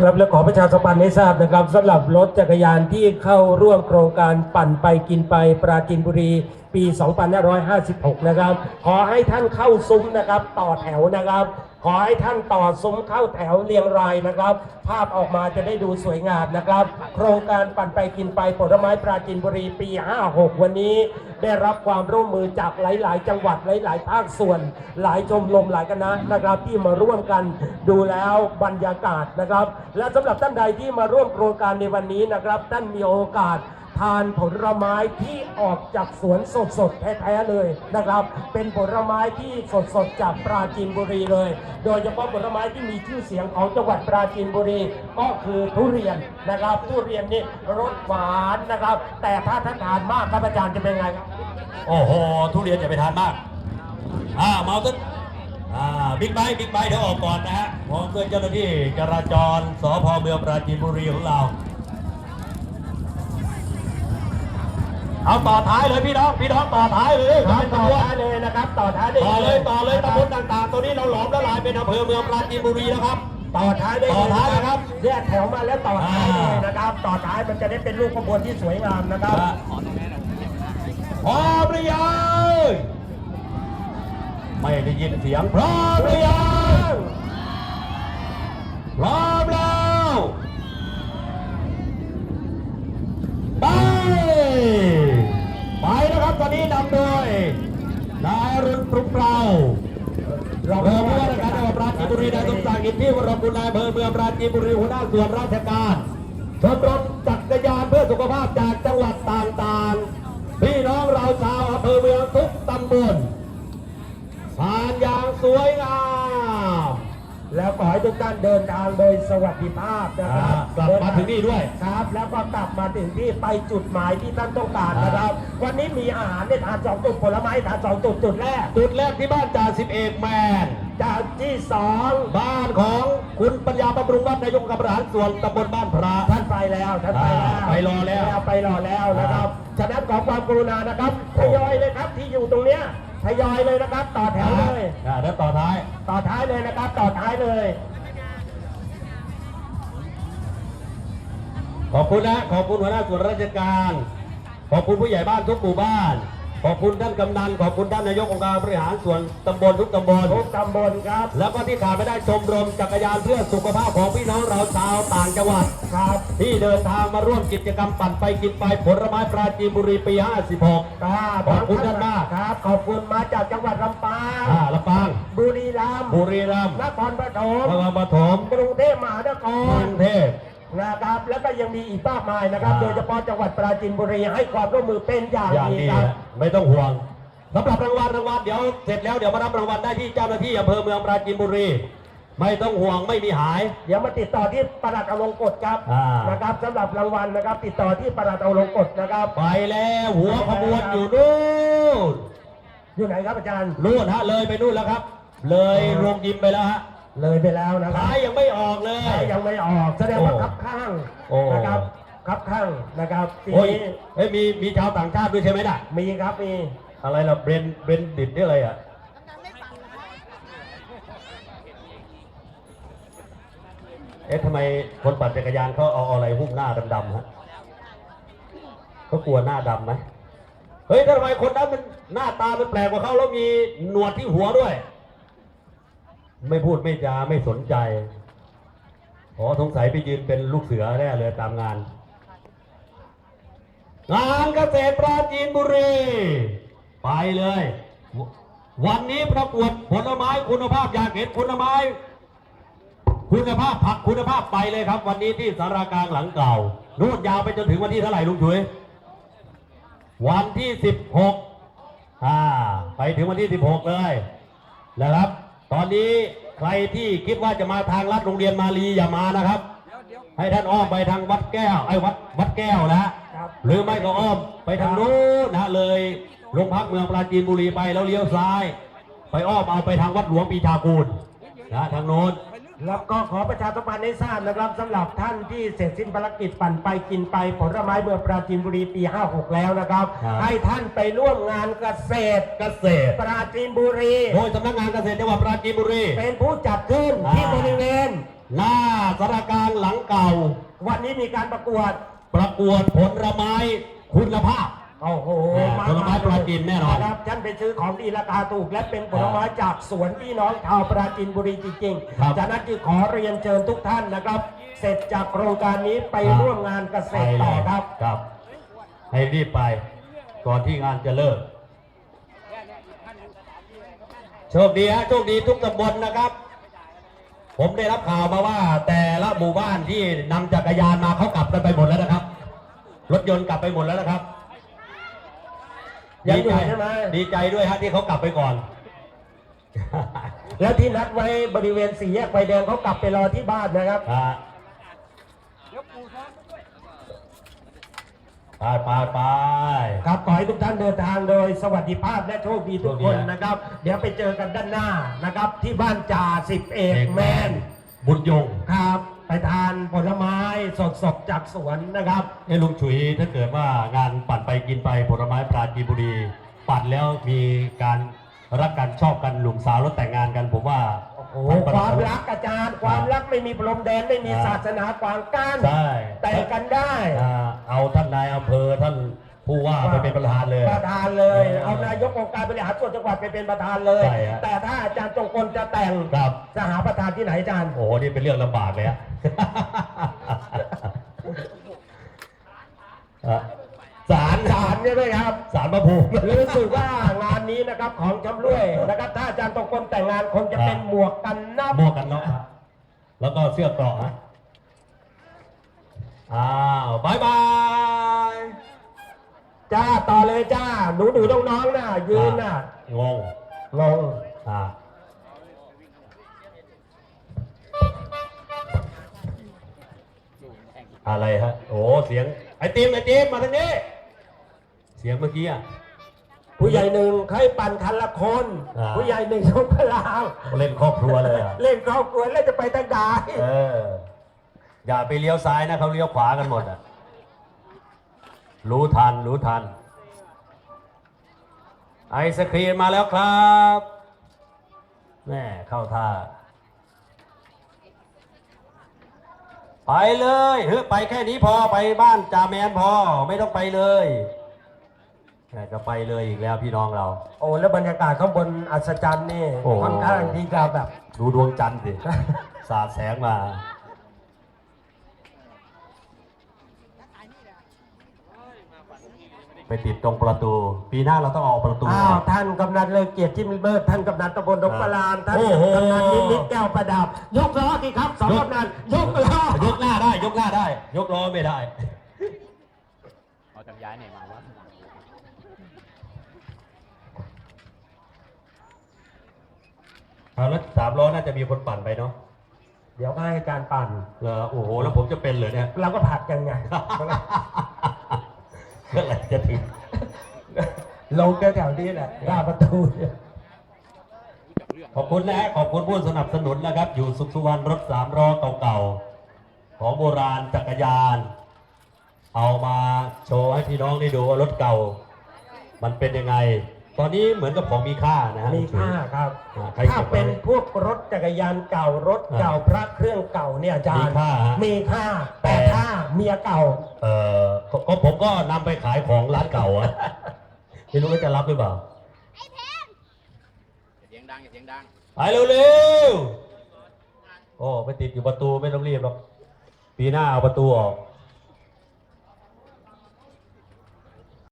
ครับและขอประชาสัมพันธ์ให้ทราบนะครับสำหรับรถจักรยานที่เข้าร่วมโครงการปั่นไปกินไปปราจินบุรี ปี 2556 นะครับ ขอให้ท่านเข้าซุ้มนะครับ ต่อแถวนะครับ ขอให้ท่านต่อซุ้มเข้าแถวเรียงรายนะครับ ภาพออกมาจะได้ดูสวยงามนะครับ โครงการปั่นไปกินไปผลไม้ปราจีนบุรีปี 56 วันนี้ ได้รับความร่วมมือจากหลาย ๆ จังหวัดหลาย ๆ ภาคส่วน หลายชมรมหลายคณะนะครับ ที่มาร่วมกันดูแล้วบรรยากาศนะครับ และสำหรับท่านใดที่มาร่วมโครงการในวันนี้นะครับ ท่านมีโอกาส ทานผลไม้ที่ออกจากสวนสดๆแท้ๆเลยนะครับ เป็นผลไม้ที่สดๆจากปราจีนบุรีเลย โดยเฉพาะผลไม้ที่มีชื่อเสียงของจังหวัดปราจีนบุรี ก็คือทุเรียนนะครับ ทุเรียนนี่รสหวานนะครับ แต่ถ้าท่านทานมากครับอาจารย์จะเป็นไงครับโอ้โหทุเรียนอย่าไปทานมากอ่าเมาตึ๊ดอ่าบิ๊กไบค์บิ๊กไบค์เดี๋ยวออกก่อนนะฮะพร้อมด้วยเจ้าหน้าที่จราจรสพเมืองปราจีนบุรีของเรา เอาต่อท้ายเลยพี่น้องพี่น้องต่อท้ายเลยครับเป็นต่อตำรวจท้ายเลยนะครับ ต่อท้ายได้ต่อเลยต่อเลยนะคตำรับบลต่างๆ ตัวนี้เราหลอมละลายเป็นอำเภอเมืองปราจีนบุรีแล้วครับต่อท้ายได้ต่อท้ายนะครับแยกแถวมาแล้วต่อท้ายเลยอ่านนะครับ ต่อท้ายมันจะได้เป็นรูปขบวนที่สวยงามนะครับพร้อมหรือยังไม่ได้ยินเสียงพร้อมหรือยัง นายรุณปรุงเปล่าเราเพิ่มว่าราชการจังหวัดปราจีนบุรีนายสมศักดิ์อินที่วรกุลนายอำเภอเมืองปราจีนบุรีหัวหน้าส่วนราชการชมรมจักรยานเพื่อสุขภาพจากจังหวัดต่างๆ พี่น้องเราชาวอำเภอเมืองทุกตำบลผ่านอย่างสวยงาม แล้วขอให้ทุกท่านเดินทางโดยสวัสดิภาพนะครับอ่ากลับมาถึงนี่ด้วยครับ แล้วก็กลับมาถึงที่ไปจุดหมายที่ท่านต้องการนะครับ วันนี้มีอาหารในทานสองจุดผลไม้ทานสองจุดจุดแรก จุดแรกที่บ้านจ่าสิบเอกแมน จากที่สองบ้านของคุณปัญญาบำรุงวัฒนนายกกำลังส่วนตำบลบ้านพระ ท่านไปแล้วท่านไปแล้วอ่าไปรอแล้วไปรอแล้วนะครับฉะนั้นขอความกรุณานะครับทยอยเลยครับที่อยู่ตรงเนี้ย ทยอยเลยนะครับ ต่อแถวเลยอ่าแล้วต่อท้าย ต่อท้ายเลยนะครับ ต่อท้ายเลย ขอบคุณนะ ขอบคุณหัวหน้าส่วนราชการ ขอบคุณผู้ใหญ่บ้านทุกหมู่บ้าน ขอบคุณท่านกำนันขอบคุณท่านนายกองค์การบริหารส่วนตำบลทุกตำบลทุกตำบลครับ แล้วก็ที่ขาดไม่ได้ชมรมจักรยานเพื่อสุขภาพของพี่น้องเราชาวต่างจังหวัดครับ ที่เดินทางมาร่วมกิจกรรมปั่นไปกินไปผลไม้ปราจีนบุรีปี 56ครับขอบคุณท่านมากครับ ขอบคุณมาจากจังหวัดลำปางอ่าลำปาง บุรีรัมย์บุรีรัมย์นครปฐมนครปฐมกรุงเทพมหานคกรรุงเทพ นะครับ แล้วก็ยังมีอีกมากมายนะครับ อ่า โดยเฉพาะจังหวัดปราจีนบุรีให้ความร่วมมือเป็นอย่างอย่างดีดีครับนะไม่ต้องห่วงสำหรับรางวัลรางวัลเดี๋ยวเสร็จแล้วเดี๋ยวมารับรางวัลได้ที่เจ้าหน้าที่อำเภอเมืองปราจีนบุรี ไม่ต้องห่วงไม่มีหาย เดี๋ยวมาติดต่อที่ประหลัดอลงกฎครับอ่าน นะครับสำหรับรางวัลนะครับ ติดต่อที่ประหลัดอลงกฎนะครับ ไปแล้วหัวขบวนอยู่นู่นอยู่ไหนครับอาจารย์ นู่นฮะเลยไปนู่นแล้วครับ เลยโรงยิมไปแล้วฮะ เลยไปแล้วนะครัขาบยยังไม่ออกเลยถ้ายังไม่ออกแสดงว่าโอ้คับข้างโอ้ นะครับคับข้างนะครับทีโอ้ยนี้เอ้ยมีมีชาวต่างชาติด้วยใช่ไหมน่ะ มีครับมี อะไรล่ะเบรนเบรนดิดนี่อะไรอะเอ๊ะทำไมคนปั่นจักรยานเขาเอาอะไรหุ้มหน้าดำๆฮะเขากลัวหน้าดำไหมเฮ้ยทำไมคนนั้นมันหน้าตามันแปลกกว่าเขาแล้วมีหนวดที่หัวด้วย ไม่พูดไม่จาไม่สนใจอ๋อสงสัยไปยืนเป็นลูกเสือแน่เลยตามงาน งานเกษตรปราจีนบุรี ไปเลย วันนี้ประกวดผลไม้คุณภาพอยากเห็นคุณไม้ คุณภาพผักคุณภาพไปเลยครับ วันนี้ที่สารากลางหลังเก่านู่นยาวไปจนถึงวันที่เท่าไหร่ลุงฉุยวันที่สิบหกอ่าไปถึงวันที่สิบหกเลยนะครับ ตอนนี้ใครที่คิดว่าจะมาทางลัดโรงเรียนมาลีอย่ามานะครับ ให้ท่านอ้อมไปทางวัดแก้วไอ้วัดวัดแก้วนะฮะครับหรือไม่ก็อ้อมไปทางนู้นนะเลยโรงพักเมืองปราจีนบุรีไปแล้วเลี้ยวซ้าย ไปอ้อมเอาไปทางวัดหลวงปีชากูลนะทางโน้น แล้วก็ขอประชาสัมพันธ์ให้ทราบนะครับสำหรับท่านที่เสร็จสิ้นภารกิจปั่นไปกินไปผลไม้เมืองปราจีนบุรีปี 56 แล้วนะครับ ครับ ให้ท่านไปร่วมงานเกษตรเกษตร ปราจีนบุรี โดยสำนักงานเกษตรจังหวัดปราจีนบุรี เป็นผู้จัดขึ้นอ่า ที่บริเวณ หน้าสารกลารหลังเก่า วันนี้มีการประกวดประกวดผลไม้คุณภาพ โอ้โหอ่าผลไม้ปลาจีนแน่นอนครับท่านไปซื้อของดีราคาถูก และเป็นผลไม้จากสวนพี่น้องชาวปราจีนบุรีจริงครับๆจากนั้นจึงขอเรียนเชิญทุกท่านนะครับ เสร็จจากโครงการนี้ไปครับร่วมงานเกษตรต่อครับครับ ให้รีบไป ก่อนที่งานจะเลิกโชคดีฮะโชคดีทุกตำบลนะครับ ผมได้รับข่าวมาว่า แต่ละหมู่บ้านที่นำจักรยานมาเขากลับกันไปหมดแล้วนะครับ รถยนต์กลับไปหมดแล้วนะครับ ยังอยู่ดีใจใช่ไหม ดีใจด้วยฮะที่เขากลับไปก่อน แล้วที่นัดไว้บริเวณสี่แยกไฟแดงเขากลับไปรอที่บ้านนะครับอ่าไปไปไป ครับขอให้ทุกท่านเดินทางโดยสวัสดิภาพและโชคดีทุกคนโชคดีฮะนะครับ เดี๋ยวไปเจอกันด้านหน้านะครับ ที่บ้านจ่าสิบเอกเอกแมแมน นบุญยง ครับ ไปทานผลไม้สดๆจากสวนนะครับไอ้ลุงฉุยถ้าเกิดว่างานปั่นไปกินไปผลไม้ปราจีนบุรี ปั่นแล้วมีการรักกันชอบกันหนุ่มสาวแล้วแต่งงานกันผมว่าโอ้โหความรักอาจารย์ ความรักไม่มีพรมแดนไม่มีอ่าศาสนาขวางกั้นใช่แต่งกันได้อ่าเอาท่านนายอำเภอท่าน ผู้ว่าไปเป็นประธานเลย ประธานเลยเออเอานายกองค์การบริหารส่วนจังหวัดไปเป็นประธานเลย ใช่ฮะ แต่ถ้าอาจารย์จงกลจะแต่งครับจะหาประธานที่ไหนอาจารย์ โอ้โหนี่เป็นเรื่องลำบากเลยฮะอะศาลศาลใช่ไหมครับ ศาลพระภูมิ รู้สึกว่างานนี้นะครับของชำร่วยนะครับ ถ้าอาจารย์ตรงคนแต่งงานคงจะเป็นครับหมวกกันน็อกหมวกกันน็อกฮะแล้วก็เสื้อเกราะฮะอ้าวบายบาย จ้าต่อเลยจ้าหนูหนูน้องๆน่ะ ยืนน่ะงงงงอ่าอะไรฮะโอ้เสียงไอติมไอติมมาทางนี้เสียงเมื่อกี้อะผู้ใหญ่หนึ่งเคยปั่นคันละคน อ่า ผู้ใหญ่หนึ่งชกพลาวเล่นครอบครัวเลยอะเล่นครอบครัวแล้วจะไปทางใดเอออย่าไปเลี้ยวซ้ายนะเขาเลี้ยวขวากันหมดอะ รู้ทัน รู้ทัน ไอศครีมมาแล้วครับแม่เข้าท่า ไปเลยเฮ้ยไปแค่นี้พอไปบ้านจ่าแมนพอ ไม่ต้องไปเลยแม่จะไปเลยอีกแล้วพี่น้องเรา โอ้แล้วบรรยากาศข้างบนอัศจรรย์นี่โอ้ค่อนข้างที่จะแบบ ดูดวงจันทร์สิ สาดแสงมา ไปติดตรงประตู ปีหน้าเราต้องเอาประตู อ้าวท่านกำนันเลิกเกียรติจิมเบิร์ดท่านกำนันตำบลดงปลานท่านโอ้โห กำนันนิมิตแก้วประดับ ยกล้อดีครับสองกำนันยกล้อ ยกหน้าได้ ยกหน้าได้ ยกล้อไม่ได้ เอาจักรยานไหนมาวะเอาแล้วสามล้อน่าจะมีคนปั่นไปเนาะเดี๋ยวก็ให้การปั่น เหรอโอ้โห แล้วผมจะเป็นเหรอเนี่ย เราก็ผัดกันไง เมื่อไหร่จะถึงลงแถวๆนี้แหละหน้าประตูเนี่ยขอบคุณนะฮะขอบคุณผู้สนับสนุนนะครับ อยู่สุขสุวรรณรถสามล้อเก่าๆ ของโบราณจักรยาน เอามาโชว์ให้พี่น้องได้ดูว่ารถเก่า มันเป็นยังไง ตอนนี้เหมือนกับของมีค่านะฮะมีค่าครับอ่าใครถ้าเก็บไว้ เป็นพวกรถจักรยานเก่ารถเก่าพระเครื่องเก่าเนี่ยอาจารย์มีค่าฮะมีค่าแต่ แต่ถ้าเมียเก่า เออก็ก็ผมก็นำไปขายของร้านเก่าอะ ไม่รู้ว่าจะรับหรือเปล่า อย่าเสียงดังอย่าเสียงดัง ไปเร็วๆ โอ้ไปติดอยู่ประตูไม่ต้องรีบหรอก ปีหน้าเอาประตูออก